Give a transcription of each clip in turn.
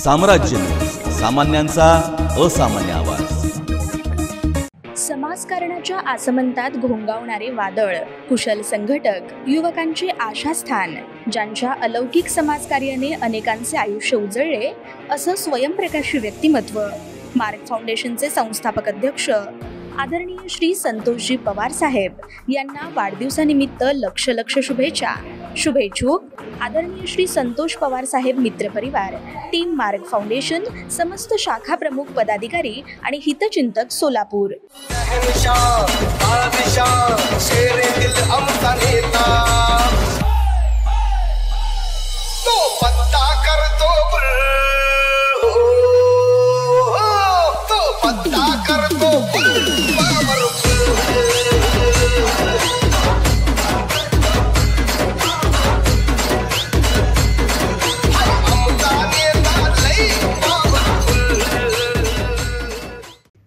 साम्राज्य. सामान्यांचा असामान्य आवाज. समाजकारणाच्या आसमंतात घोंगावणारे वादळ कुशल संघटक युवकांचे आशास्थान ज्यांच्या अलौकिक समाजकार्याने अनेकांचे आयुष्य उजळले असं स्वयंप्रकाशी व्यक्तिमत्व मार्क फाउंडेशनचे संस्थापक अध्यक्ष आदरणीय श्री संतोषजी पवार साहेब यांना वाढदिवसानिमित्त लक्ष लक्ष शुभेच्छा. शुभेच्छुक. आदरणीय श्री संतोष पवार साहेब मित्रपरिवार टीम मार्ग फाउंडेशन समस्त शाखा प्रमुख पदाधिकारी आणि हितचिंतक सोलापूर.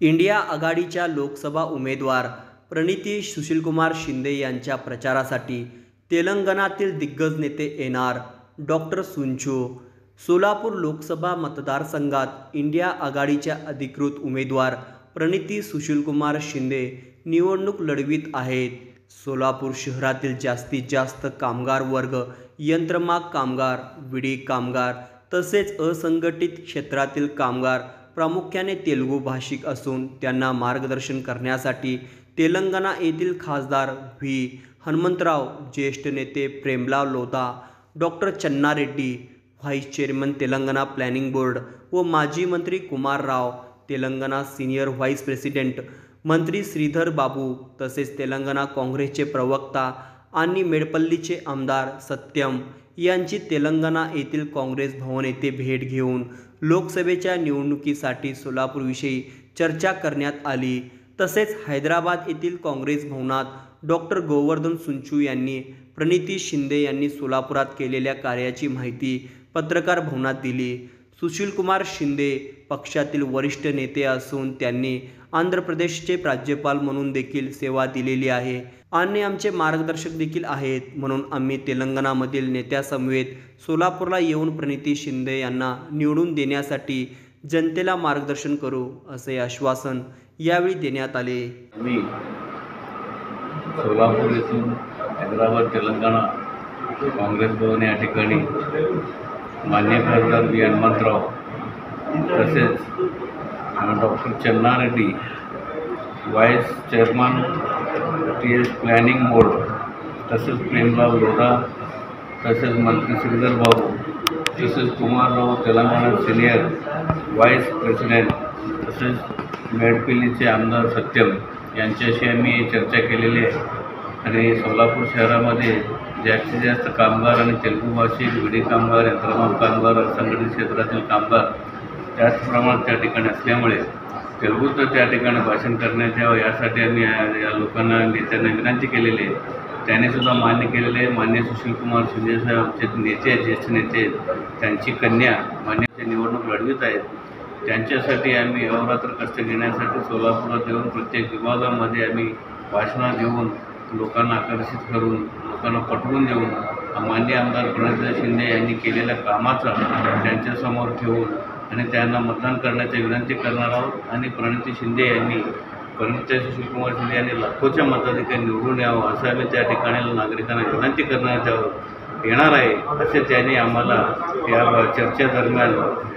इंडिया आघाडीच्या लोकसभा उमेदवार प्रणिती सुशीलकुमार शिंदे यांच्या प्रचारासाठी तेलंगणातील दिग्गज नेते येणार डॉक्टर सुंचू. सोलापूर लोकसभा मतदारसंघात इंडिया आघाडीच्या अधिकृत उमेदवार प्रणिती सुशीलकुमार शिंदे निवडणूक लढवित आहेत. सोलापूर शहरातील जास्तीत जास्त कामगार वर्ग यंत्रमाग कामगार विडी कामगार तसेच असंघटित क्षेत्रातील कामगार प्रामुख्याने तेलुगू भाषिक असून त्यांना मार्गदर्शन करण्यासाठी तेलंगणा येथील खासदार व्ही. हनुमंतराव ज्येष्ठ नेते Premrao Lodha doctor Channa Reddy vice chairman Telangana planning board व माजी मंत्री Kumar Rao Telangana senior vice president मंत्री श्रीधर बाबू तसेच तेलंगणा काँग्रेसचे प्रवक्ता आणि मेडपल्लीचे आमदार सत्यम यांची तेलंगणा येथील काँग्रेस भवन येथे भेट घेऊन लोकसभेच्या निवडणुकीसाठी सोलापूरविषयी चर्चा करण्यात आली. तसेच हैदराबाद येथील काँग्रेस भवनात डॉक्टर गोवर्धन सुंचू यांनी प्रणिती शिंदे यांनी सोलापुरात केलेल्या कार्याची माहिती पत्रकार भवनात दिली. सुशीलकुमार शिंदे पक्षातील वरिष्ठ नेते असून त्यांनी आंध्र प्रदेशचे राज्यपाल म्हणून देखील सेवा दिलेली आहे. आणि आमचे मार्गदर्शक देखील आहेत म्हणून आम्ही तेलंगणामधील नेत्यासमवेत सोलापूरला येऊन प्रणिती शिंदे यांना निवडून देण्यासाठी जनतेला मार्गदर्शन करू असे आश्वासन यावेळी देण्यात आले. मी सोलापूर येथून हैदराबाद तेलंगणा काँग्रेस भवन या ठिकाणी मान्य खासदार बी. हनुमंतराव तसेच doctor Channa Reddy vice chairman T S planning board तसेच प्रेमराव लोढा तसेच मंत्री श्रीधर बाबू तसेच Kumarrao Telangana senior vice president तसेच मेडपिलीचे आमदार सत्यम यांच्याशी आम्ही चर्चा केलेली आहे. आणि सोलापूर शहरामध्ये जास्तीत जास्त कामगार आणि तेलुगू भाषिक विडी कामगार यंत्रमाग कामगार असंघटित क्षेत्रातील कामगार त्याच प्रमाणात त्या ठिकाणी असल्यामुळे तेलुगूचं त्या ठिकाणी भाषण करण्यात यावं यासाठी आम्ही या लोकांना नेत्यांना विनंती केलेली आहे. त्याने सुद्धा मान्य केलेले आहे. मान्य सुशीलकुमार शिंदे साहेब आमचे नेते आहेत ज्येष्ठ नेते त्यांची कन्या मान्य निवडणूक लढवित आहेत. त्यांच्यासाठी आम्ही अहोरात्र कष्ट घेण्यासाठी सोलापुरात येऊन प्रत्येक विभागामध्ये आम्ही भाषणं देऊन लोकांना आकर्षित करून लोकांना पटवून देऊन मान्य आमदार प्रणितदा शिंदे यांनी केलेल्या कामाचा त्यांच्यासमोर ठेवून आणि त्यांना मतदान करण्याची विनंती करणार आहोत. आणि प्रणिती शिंदे यांनी प्रणिती सुशीलकुमार शिंदे यांनी लाखोच्या मताधिकारी निवडून यावं असं आम्ही त्या ठिकाणी नागरिकांना विनंती करण्यात आहोत. येणार आहे असे त्यांनी आम्हाला या चर्चेदरम्यान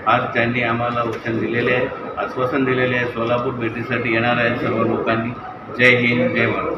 आज त्यांनी आम्हाला वचन दिलेले आहे आश्वासन दिलेले आहे. सोलापूर भेटीसाठी येणार आहे सर्व लोकांनी. जय हिंद जय भारत.